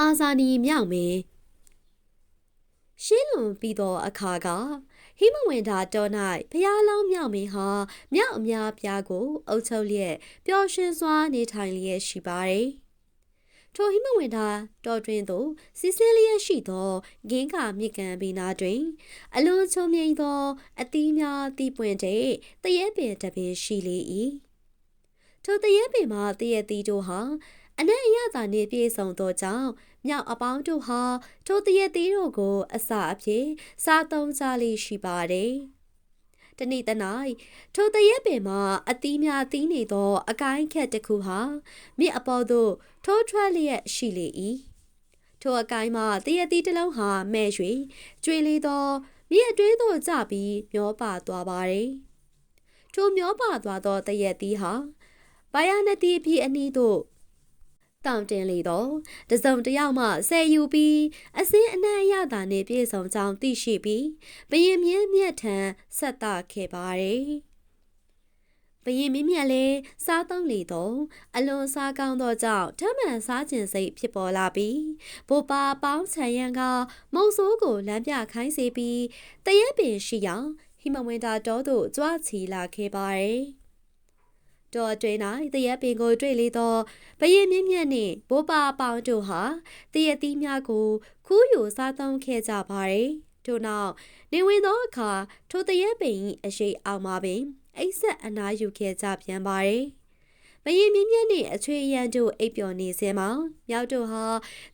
အာဇာနီမြောက်မင်းရှင်းလွန်ပြီးသောအခါကဟိမဝန္တာတော်၌ဘုရားလောင်းမြောက်မင်းဟာမြောက်အများပြားကို အုပ်ချုပ်လျက်ပျော်ရွှင်စွာနေထိုင်လျက်ရှိပါသည်ထိုဟိမဝန္တာတော်တွင်သို့စီစင်းလျက်ရှိသောဂင်းကာမြစ်ကန်ပင်နာတွင် အလွန်ချုံမြိန်သောအသီးများတီးပွင့်တဲ့တရဲပင်တစ်ပင်ရှိလေ၏ထိုတရဲပင်မှာတရဲသီးတို့ဟာ အနက်အရသာနှင့်ပြည့်စုံသောကြောင့်မြောက်အပေါင်းတို့ဟာထိုတရက်သေးတို့ကို အစာအဖြစ်စားသုံးကြလေရှိပါတယ်။တနေ့တနိုင်ထိုတရက်ပင်မှာအသီးများသီးနေသော အကိုင်းခက်တစ်ခုဟာမြစ်အပေါ်သို့ထိုးထွက်လျက်ရှိလေ၏။ထိုအကိုင်းမှာတရက်သီးတစ်လုံးဟာမဲ့၍ကျွေလေသောမြစ်အတွင်းသို့ကျပြီးမျောပါသွားပါတယ်။ထိုမျောပါသွားသောတရက်သီးဟာဘာယာနတိအဖြစ်အနည်းသို့ တောင့်တင်လေတော့တစုံတယောက်မှဆယ်ယူပြီးအစင်းအနှံ့ရတာနှင့်ပြည့်စုံကြောင်းသိရှိပြီးဘရင်မြင်းမြတ်ထံဆက်တာခဲ့ပါတယ်ဘရင်မင်းမြတ်လည်းစားသုံးလေတော့အလွန်စားကောင်းသောကြောင့်ထမှန်စားခြင်းစိတ်ဖြစ်ပေါ်လာပြီးဘိုပါပေါင်းဆံရန်ကမုံဆိုးကိုလမ်းပြခိုင်းစေပြီးတရက်ပင်ရှိအောင်ဟိမဝန္တာတော်သို့ကြွားချီလာခဲ့ပါတယ် တော်အတွင်း၌တရက်ပင်ကိုတွေ့လေသောဘရင်မြင့်မြတ်နှင့်ဘိုးပါပေါင်းတို့ဟာတရက်သီးများကိုခူးယူစားသုံးခဲ့ကြပါသည်ထို့နောက်နေဝင်သောအခါထိုတရက်ပင်၏အရှိအောင်မှာပင်အိတ်ဆက်အနားယူခဲ့ကြပြန်ပါသည်မရင်မြင့်မြတ်နှင့်အချွေရန်တို့အိပ်ပျော်နေစဲမှာမြောက်တို့ဟာ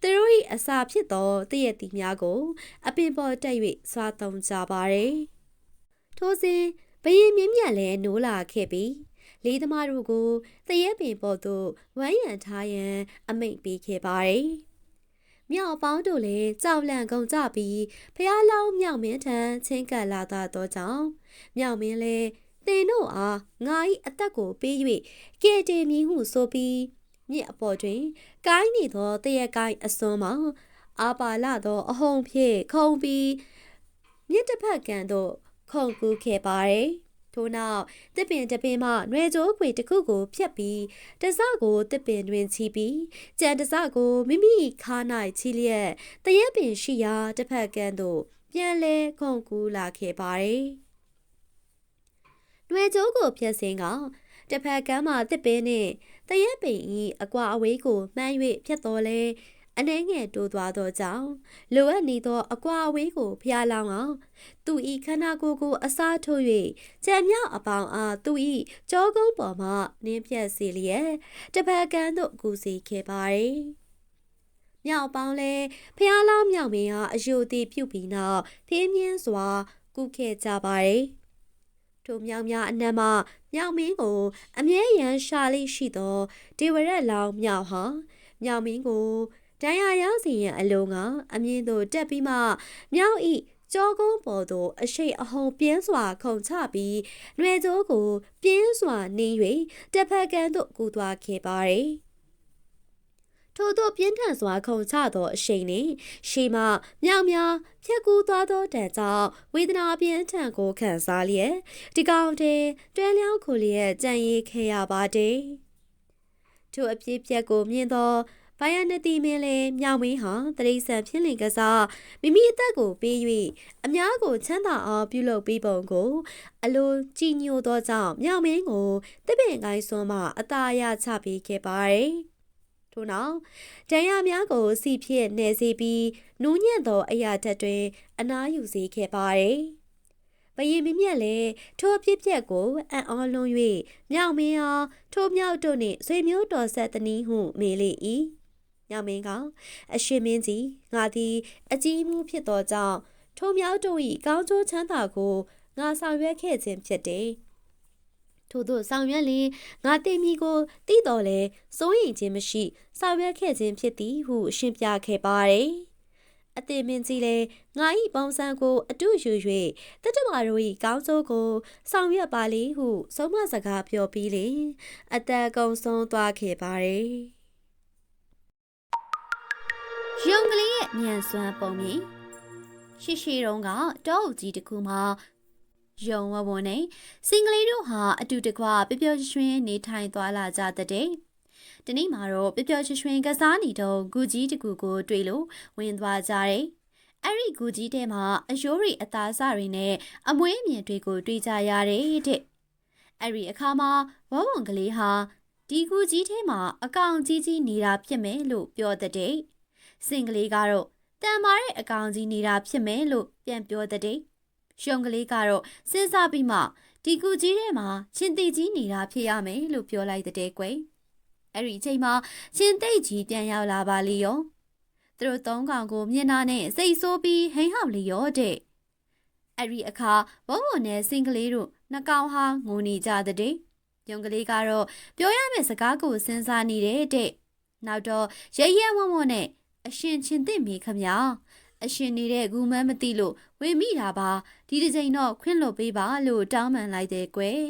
သူတို့၏အစာဖြစ်သောတရက်သီးများကို အပင်ပေါ်တက်၍စားသုံးကြပါသည်ထိုစဉ်ဘရင်မြင့်မြတ်လည်းနိုးလာခဲ့ပြီး လေးသမားတို့ကိုတရဲပင်ပေါ်သို့ဝမ်းရံထားရန်အမိန့်ပေးခဲ့ပါတယ်။မြောက်ပေါင်းတို့လည်းကြောက်လန့်ကုန်ကြပြီးဖះလောင်းမြောက်မင်းထံချင်းကပ်လာသောကြောင့်မြောက်မင်းလည်းတင်တို့အားငါ၏အသက်ကိုပေး၍ကဲတင်မည်ဟုဆိုပြီးမြစ်အပေါ်တွင်ကိုင်းနေသောတရက်ကိုင်းအစွန်းမှာအာပါလာသောအဟုန်ဖြင့်ခုံပြီးမြစ်တစ်ဖက်ကံသို့ခုန်ကူးခဲ့ပါတယ်။ ထို့နောက်တစ်ပင်တစ်ပင်မှနွယ်ကြိုးခွေတစ်ခုကိုဖြတ်ပြီးတစကိုတစ်ပင်တွင်ချီပြီးကြံတစကိုမိမိခါ၌ချီလျက်တရက်ပင်ရှိရာတစ်ဖက်ကန်းသို့ပြန်လဲခုန်ကူးလာခဲ့ပါသည်နွယ်ကြိုးကိုဖြတ်စင်းကတစ်ဖက်ကန်းမှတစ်ပင်နှင့်တရက်ပင်၏အကွာအဝေးကိုမှန်း၍ဖြတ်တော်လဲ အနှဲငယ်တိုးသွားသောကြောင့်လိုအပ်နေသောအကွာအဝေးကိုဖျားလောင်းအောင်သူဤခန္ဓာကိုယ်ကိုအစားထိုး၍ကြံမြောက်အပေါင်းအားသူဤကြောကုန်းပေါ်မှနင်းပြတ်စေလျက်တပတ်ကန်သို့ကူစီခဲ့ပါသည်မြောက်ပေါင်းလဲဖျားလောင်းမြောက်မင်းအားအယုတိပြုတ်ပြီးနောက်ဖင်းမြင်းစွာကူးခဲ့ကြပါသည်ထိုမြောင်များအနက်မှမြောင်မင်းကို အမြဲရန်ရှာလိရှိသောဒေဝရက်လောင်မြောက်ဟာမြောင်မင်းကို ဒဏ်ရာရစီရင်အလုံးကအမြင့်သို့တက်ပြီးမှမြောက်ဤကြောကုန်းပေါ်သို့အရှိတ်အဟုန်ပြင်းစွာခုန်ချပြီးလွယ်ကျိုးကိုပြင်းစွာနှင်း၍တစ်ဖက်ကန်သို့ကူးသွားခဲ့ပါသည်ထို့သောပြင်းထန်စွာခုန်ချသောအရှိန်နှင့်ရှေမှမြောင်များဖြက်ကူးသွားသောတန်ကြောင့်ဝေဒနာပြင်းထန်ကိုခံစားလျက်ဒီကောင်တဲ့တွဲလျောင်းခုလျက်ကြံ့ရည်ခဲ့ရပါသည်ထို့အပြစ်ပြက်ကိုမြင်သော ဘာယနတိမင်းလည်းမြောင်မင်းဟာတရိษံဖြစ်လင်ကစားမိမိအသက်ကိုပေး၍အများကိုချမ်းသာအောင်ပြုလုပ်ပေးပုံကို အလိုကြည်ညိုသောကြောင့်မြောင်မင်းကိုတပင်ကိုင်းစွန်းမှအသာရချပေးခဲ့ပါတယ်။ထို့နောက်တန်ရများကိုစီဖြစ်နေစေပြီးနူးညံ့သောအရာတက်တွင် အနားယူစေခဲ့ပါတယ်။ဘယင်မမြက်လည်းထိုအဖြစ်ပြက်ကိုအံ့ဩလွန်၍မြောင်မင်းအားထိုမြောက်တို့နှင့်ဆွေမျိုးတော်ဆက်သည်နည်းဟုမေးလေ၏ ညမင်းကအရှင်မင်းကြီးငါသည်အကြီးမှုဖြစ်သောကြောင့်ထိုမြောက်တို့၏ကောင်းကျိုးချမ်းသာကိုငါဆောင်ရွက်ခဲ့ခြင်းဖြစ်တယ်ထို့သောဆောင်ရွက်လင်ငါတိမ်မီကိုတည်တော်လဲစိုးရင်ခြင်းမရှိဆောင်ရွက်ခဲ့ခြင်းဖြစ်သည်ဟုရှင်းပြခဲ့ပါတယ်အသေးမင်းကြီးလည်းငါ၏ပုံစံကို အတူယူ၍တတမတို့၏ကောင်းစိုးကို ဆောင်ရွက်ပါလေဟု ဆုံးမစကားပြောပြီးလင်အသက်ကုန်ဆုံးသွားခဲ့ပါတယ် ရုံကလေးရဲ့ညံစွမ်းပုံမြင်ရှိရှိတုန်းကတောအုပ်ကြီးတစ်ခုမှာရုံဝဝနဲ့စင်ကလေးတို့ဟာအတူတကွပျော်ပျော်ရွှင်နေထိုင်သွားလာကြတဲ့တနေ့မှာတော့ပျော်ပျော်ရွှင်ရွှင်ကစားနေတော့ဂူကြီးတကူကိုတွေ့လို့ဝင်သွားကြတယ်။အဲ့ဒီဂူကြီးထဲမှာအယိုးရီအသားစတွေနဲ့အမွေးအမြင်တွေကို တွေ့ကြရတယ်တဲ့။အဲ့ဒီအခါမှာဝဝွန်ကလေးဟာဒီဂူကြီးထဲမှာအကောင်ကြီးကြီးနေတာဖြစ်မယ်လို့ပြောတဲ့။ စင်ကလေးကတော့တန်မာတဲ့အကောင်ကြီးနေတာဖြစ်မယ်လို့ပြန်ပြောတဲ့။ရှုံကလေးကတော့စဉ်းစားပြီးမှဒီကူကြီးထဲမှာချင်းသိကြီးနေတာဖြစ်ရမယ်လို့ပြောလိုက်တဲ့ကွယ်အဲ့ဒီအချိန်မှာချင်းသိကြီးပြန်ရောက်လာပါလေရောသူတို့သုံးကောင်ကိုမျက်နှာနဲ့စိတ်ဆိုးပြီးဟိန်ဟောက်လေရောတဲ့အဲ့ဒီအခါဘုံဘုံနဲ့စင်ကလေးတို့နှကောင်ဟာငိုနေကြတဲ့ယုံကလေးကတော့ပြောရမယ့်စကားကိုစဉ်းစားနေတဲ့တဲ့နောက်တော့ရရဲဝုံဝုံနဲ့ အရှင်ချင်းသိမိခမညာအရှင်နေတဲ့ဂူမန်းမသိလို့ဝင်မိတာပါဒီတစ်ချိန်တော့ခွင့်လွတ်ပေးပါလို့တောင်းပန်လိုက်တယ်ကွယ်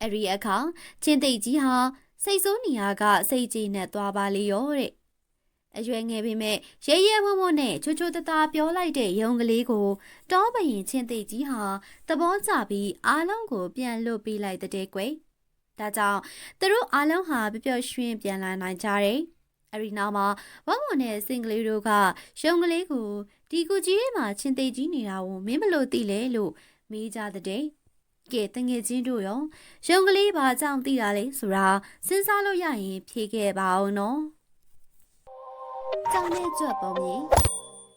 အဲ့ဒီအခါချင်းသိကြီးဟာစိတ်ဆိုးနေရကစိတ်ကြည်နဲ့သွားပါလေရောတဲ့အရွယ်ငယ်ပေမဲ့ရဲရဲဝံ့ဝံ့နဲ့ချိုချိုတသားပြောလိုက်တဲ့ယုံကလေးကိုတောပရင်ချင်းသိကြီးဟာသဘောကျပြီးအားလုံးကိုပြန်လွတ်ပေးလိုက်တဲ့ကွယ်ဒါကြောင့်သူတို့အားလုံးဟာပျော်ပျော်ရွှင်ပြန်လာနိုင်ကြတယ် အရီနာမှာဝမ်ဝမ်နဲ့စင်ကလေးတို့ကရုံကလေးကိုဒီကူကြီးထဲမှာချင်းသိကြီးနေတာကိုမင်းမလို့သိလဲလို့မေးကြတဲ့ကဲတငယ်ချင်းတို့ရောရုံကလေးဘာကြောင့်သိတာလဲဆိုတာစဉ်းစားလို့ရရင်ဖြေခဲ့ပါအောင်နော်ကြောင်နဲ့ကြွက်ပုံကြီး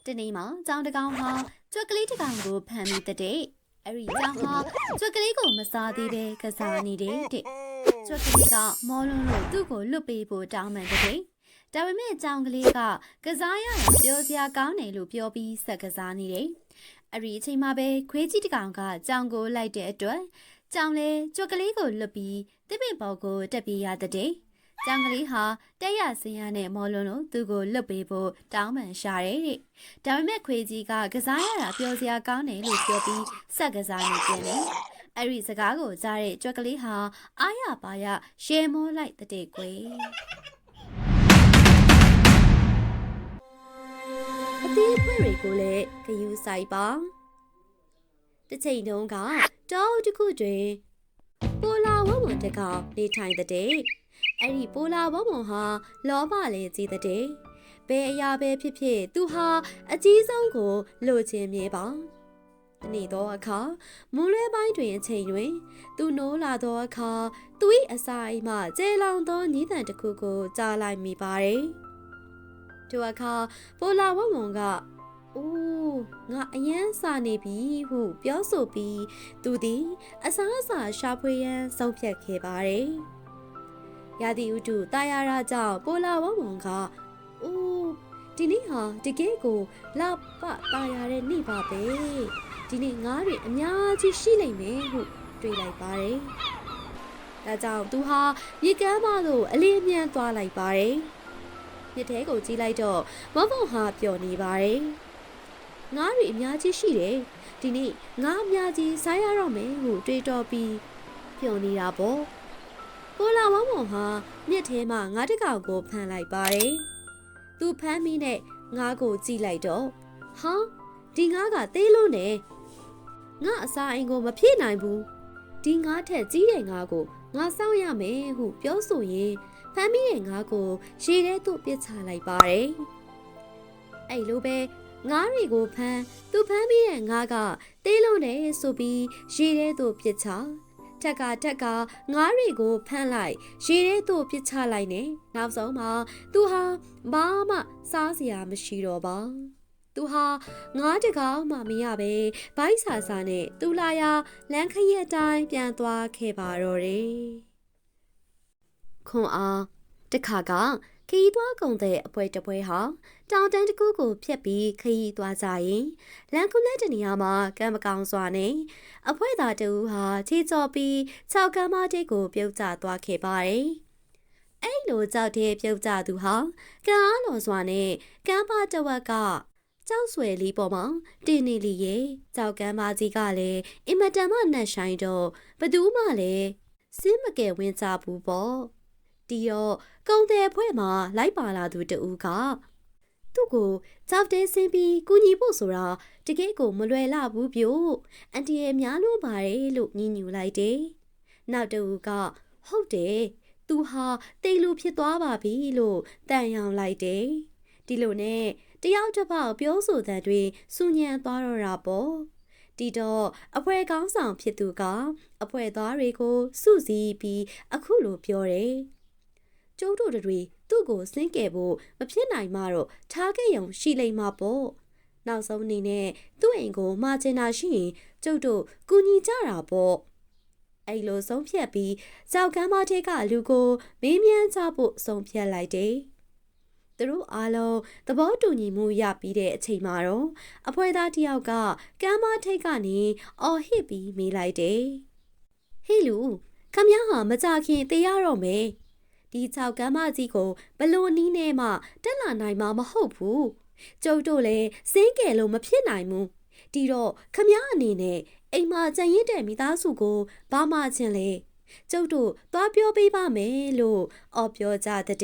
တနေ့မှာကြောင်တကောင်ဟာကြွက်ကလေးတကောင်ကိုဖမ်းမိတဲ့အဲ့ဒီကြောင်ဟာကြွက်ကလေးကိုမစားသေးပဲကစားနေတဲ့တဲ့ကြွက်ကလေးကမောလွန်းလို့သူ့ကိုလွတ်ပေးဖို့တောင်းပန်တဲ့ ဒါပေမဲ့ကြောင်ကလေးကကစားရတာပြောစရာကောင်းတယ်လို့ပြောပြီးဆက်ကစားနေတယ်။အဲ့ဒီအချိန်မှာပဲခွေးကြီးတစ်ကောင်ကကြောင်ကိုလိုက်တဲ့အတွက်ကြောင်လဲကြွက်ကလေးကိုလွတ်ပြီးတစ်ပင်ပေါ်ကိုတက်ပြေးရတဲ့။ကြောင်ကလေးဟာတက်ရစင်ရနဲ့မော်လွန်းလို့သူ့ကိုလွတ်ပေးဖို့တောင်းပန်ရှာတယ်တဲ့။ဒါပေမဲ့ခွေးကြီးကကစားရတာပြောစရာကောင်းတယ်လို့ပြောပြီးဆက်ကစားနေပြန်တယ်။အဲ့ဒီစကားကိုကြားတဲ့ကြွက်ကလေးဟာအားရပါရရှဲမောလိုက်တဲ့ကွယ်။ အသေးအဖွဲတွေကိုလည်းဂယူဆိုင်ပါတစ်ချိန်တုန်းကတောအုပ်တစ်ခုတွင်ပိုလာဝဝွန်တကောင်နေထိုင်တဲ့အဲ့ဒီပိုလာဝဝွန်ဟာလောဘလည်းကြီးတဲ့ဘယ်အရာပဲဖြစ်ဖြစ် သူဟာအကြီးဆုံးကိုလိုချင်မြဲပါတနေ့တော့အခါမူးလွဲပိုင်းတွင်အချိန်တွင် သူနိုးလာသောအခါသူ၏အစာအိမ်မှကျဲလောင်သောညီးတန်တစ်ခုကိုကြားလိုက်မိပါတယ်။ ထိုအခါပိုလာဝုံဝုံက"အိုးငါအယမ်းစာနေပြီ"ဟု ပြောဆိုပြီးသူသည်အစားအစာရှာဖွေရန်ဆုံးဖြတ်ခဲ့ပါတယ်။ရာသီဥတုတာယာရာကြောင့်ပိုလာဝုံဝုံက"အိုးဒီနေ့ဟာတကယ်ကိုလပတာယာတဲ့နေ့ပါပဲ။ဒီနေ့ငါးတွေအများကြီးရှိလိမ့်မယ်ဟုတွေးလိုက်ပါတယ်။ဒါကြောင့်သူဟာမြေကမ်းမသို့အလေးအမြန်သွားလိုက်ပါတယ်။ မြစ်ထဲကိုကြည့်လိုက်တော့မမုံဟာပျော်နေပါတယ်။ငါးတွေအများကြီးရှိတယ်။ဒီနေ့ငါးအများကြီးစားရတော့မယ်ဟုတွေးတောပြီးပျော်နေတာပေါ့။ကိုလာမမုံဟာမြစ်ထဲမှာငါးတစ်ကောင်ကိုဖမ်းလိုက်ပါတယ်။သူဖမ်းမိနဲ့ငါးကိုကြည့်လိုက်တော့ဟာဒီငါးကသေးလို့နဲ့ငါအစာအိမ်ကိုမဖြည့်နိုင်ဘူးဒီငါးထက်ကြီးတဲ့ငါးကိုငါစောင့်ရမယ်ဟုပြောဆိုရင် ဖမ်းမိတဲ့ငါးကိုရေထဲသို့ပစ်ချလိုက်ပါတယ်အဲ့လိုပဲငါးတွေကိုဖမ်းသူဖမ်းမိတဲ့ငါးကတေးလုံးတယ်ဆိုပြီးရေထဲသို့ပစ်ချတက်ကတက်ကငါးတွေကိုဖမ်းလိုက်ရေထဲသို့ပစ်ချလိုက်နေနောက်ဆုံးမှာသူဟာဘာမှစားစရာမရှိတော့ပါသူဟာငါးတကောင်မှမရပဲဘိုက်ဆာဆာနဲ့သူလာရလမ်းခရက်တိုင်းပြန်သွားခဲ့ပါတော့တယ် ခွန်အားတခါကခရီးသွားကုန်တဲ့အပွဲတစ်ပွဲဟာတောင်တန်းတစ်ခုကိုဖျက်ပြီးခရီးသွားကြရင်လန်ကူလက်တနေရာမှာကံမကောင်းစွာနဲ့အဖွဲသားတူဟာခြေကျော်ပြီး၆ကမ်းမတိတ်ကိုပြုတ်ကျသွားခဲ့ပါတယ်။အဲ့လိုကြောက်တဲ့ပြုတ်ကျသူဟာကံအားလွန်စွာနဲ့ကမ်းပါတဝက်ကကြောက်ဆွဲလေးပေါ်မှာတင်းနေလီရဲ့ကြောက်ကမ်းပါကြီးကလည်းအင်မတန်မှနှက်ဆိုင်တော့ဘသူမှလည်းစင်းမကယ်ဝင်ကြဘူးပေါ့ တီတော့ကုံတဲ့ဖွဲ့မှာလိုက်ပါလာသူတဦးကသူ့ကိုကြောက်တဲဆင်းပြီးကူညီဖို့ဆိုတာတကယ်ကိုမလွယ်လဘူးပြို့အန်တီရဲ့များလို့ပါတယ်လို့ညင်ညူလိုက်တယ်နောက်တဦးကဟုတ်တယ်သူသူဟာတိတ်လူဖြစ်သွားပါပြီလို့တန်ရောင်လိုက်တယ်ဒီလိုနဲ့တယောက်တစ်ပေါက်ပြောဆိုတဲ့တွေစူညံသွားတော့တာပေါ့ဒီတော့အဖွဲကောင်းဆောင်ဖြစ်သူကအဖွဲသားတွေကိုစုစည်းပြီးအခုလိုပြောတယ် ကျုပ်တို့တွေသူ့ကိုစင်းကယ်ဖို့မဖြစ်နိုင်မှတော့ထားခဲ့ရုံရှိလိမ့်မှာပေါ့နောက်ဆုံးအနေနဲ့သူ့အိမ်ကိုမှာချင်တာရှိရင်ကျုပ်တို့ကူညီကြတာပေါ့အဲ့လိုဆုံးဖြတ်ပြီးကြောက်ကမ်းမထက်ကလူကိုမင်းမြန်းချဖို့ဆုံးဖြတ်လိုက်တယ်သူတို့အားလုံးသဘောတူညီမှုရပြီးတဲ့အချိန်မှာတော့အဖွဲသားတစ်ယောက်ကကမ်းမထိတ်ကနေအော်ဟစ်ပြီးမေးလိုက်တယ်ဟေးလူခမည်းဟာမကြခင်တေးရတော့မယ် ဒီချောက်ကမ်းမကြီးကိုဘလို့နီးနေမှတက်လာနိုင်မှာမဟုတ်ဘူးကျုပ်တို့လည်းစင်းကယ်လို့မဖြစ်နိုင်ဘူးဒီတော့ခမည်းအနေနဲ့အိမ်မှာကြံရင်တဲ့မိသားစုကိုဘာမှချင်းလဲကျုပ်တို့သွားပြောပေးပါမယ်လို့အော်ပြောကြတဲ့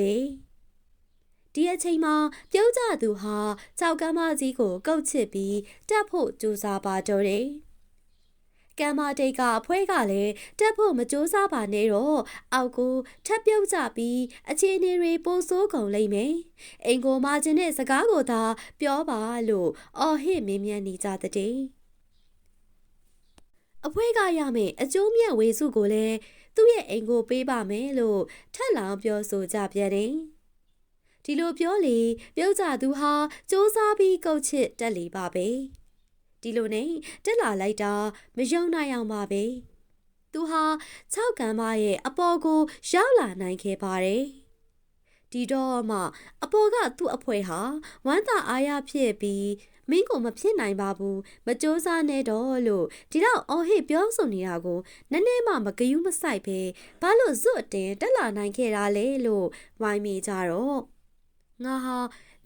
ဒီအချိန်မှာပြုံးကြသူဟာကြောက်ကမ်းမကြီးကိုကုတ်ချစ်ပြီးတက်ဖို့ကြိုးစားပါတော့တယ် ကမ်းမတိတ်ကအဖွဲကလည်းတက်ဖို့မကြိုးစားပါနဲ့တော့အောက်ကိုထပ်ပြုတ်ကြပြီးအခြေအနေတွေပိုဆိုးကုန်လိမ့်မယ်။အိမ်ကိုမာခြင်းတဲ့စကားကိုသာပြောပါလို့အော်ဟစ်မင်းမြန်နေကြတဲ့အဖွဲကရမယ်အကျိုးမြတ်ဝေစုကိုလည်းသူ့ရဲ့အိမ်ကိုပေးပါမယ်လို့ထပ်လောင်းပြောဆိုကြပြန်တယ်။ဒီလိုပြောလေပြုတ်ကြသူဟာစူးစမ်းပြီးကုတ်ချစ်တက်လေပါပဲ။ ဒီလိုနဲ့တက်လာလိုက်တာမယုံနိုင်အောင်ပါပဲသူဟာ6ကံမရဲ့အပေါ်ကိုရောက်လာနိုင်ခဲ့ပါတယ်ဒီတော့မှအပေါ်ကသူ့အဖွဲဟာဝမ်းသာအားရဖြစ်ပြီးမင်းကိုမဖြစ်နိုင်ပါဘူးမကြိုးစားနဲ့တော့လို့ဒီတော့အော်ဟစ်ပြောဆိုနေတာကိုနည်းနည်းမှမကယူးမဆိုင်ပဲဘာလို့ဇွတ်တင်တက်လာနိုင်ခဲ့တာလဲလို့ဝိုင်းမိကြတော့ငါဟာ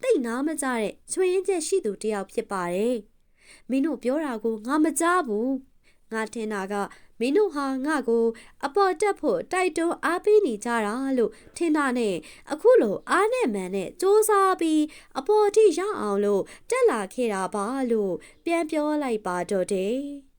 တိတ်နာမကြတဲ့ချွေရင်ချက်ရှိသူတယောက်ဖြစ်ပါတယ် မင်းတို့ပြောတာကိုငါမကြားဘူးငါထင်တာကမင်းတို့ဟာငါကို အပေါ်တက်ဖို့တိုက်တွန်းအားပေးနေကြတာလို့ထင်တာနဲ့အခုလိုအားနဲ့မှန်နဲ့စူးစမ်းပြီးအပေါ်ထိရောက်အောင်လို့တက်လာခဲ့တာပါလို့ပြန်ပြောလိုက်ပါတော့တယ်